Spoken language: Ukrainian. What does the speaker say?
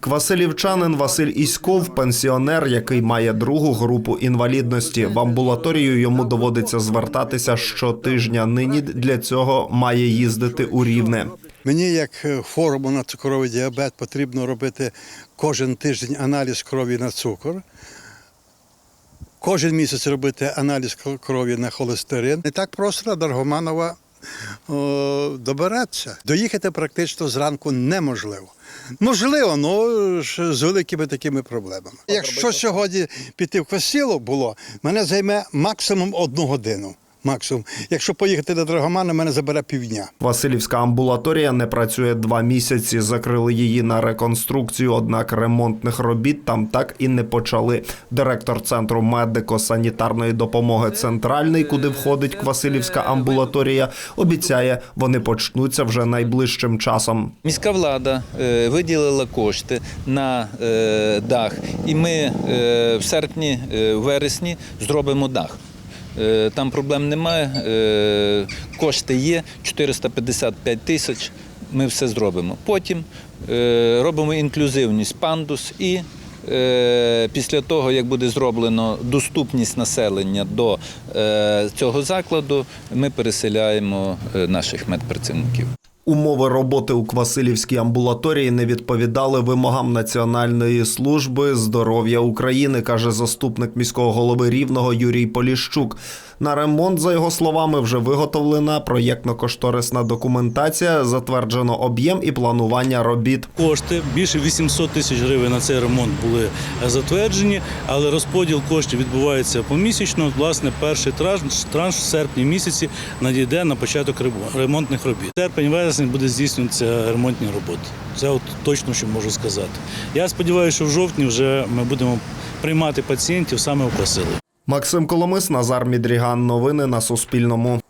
Квасилівчанин Василь Іськов, пенсіонер, який має другу групу інвалідності. В амбулаторію йому доводиться звертатися щотижня. Нині для цього має їздити у рівне. Мені, як е, хворому на цукровий діабет, потрібно робити кожен тиждень аналіз крові на цукор. Кожен місяць робити аналіз крові на холестерин. Не так просто о, добиратися. Доїхати практично зранку неможливо. Можливо, але ж з великими такими проблемами. Якщо сьогодні піти в Квасіло було, мене займе максимум одну годину. Максимум. Якщо поїхати до Драгомана, мене забере півдня. Васильівська амбулаторія не працює два місяці. Закрили її на реконструкцію, однак ремонтних робіт там так і не почали. Директор центру медико-санітарної допомоги центральний, куди входить Квасилівська амбулаторія, обіцяє, вони почнуться вже найближчим часом. Міська влада е, виділила кошти на е, дах, і ми е, в серпні, е, вересні зробимо дах. Е, Там проблем немає. е, Кошти є 455 тисяч. Ми все зробимо. Потім е, робимо інклюзивність пандус і. Після того, як буде зроблено доступність населення до цього закладу, ми переселяємо наших медпрацівників. Умови роботи у Квасилівській амбулаторії не відповідали вимогам Національної служби здоров'я України, каже заступник міського голови Рівного Юрій Поліщук. На ремонт, за його словами, вже виготовлена проєктно-кошторисна документація, затверджено об'єм і планування робіт. Кошти більше 800 тисяч гривень на цей ремонт були затверджені, але розподіл коштів відбувається помісячно. Власне, перший транш, транш в серпні місяці надійде на початок ремон- ремонтних робіт. Серпень вересень буде здійснюватися ремонтні роботи. Це от точно що можу сказати. Я сподіваюся, що в жовтні вже ми будемо приймати пацієнтів саме у посили. Максим Коломис, Назар Мідріган. Новини на Суспільному.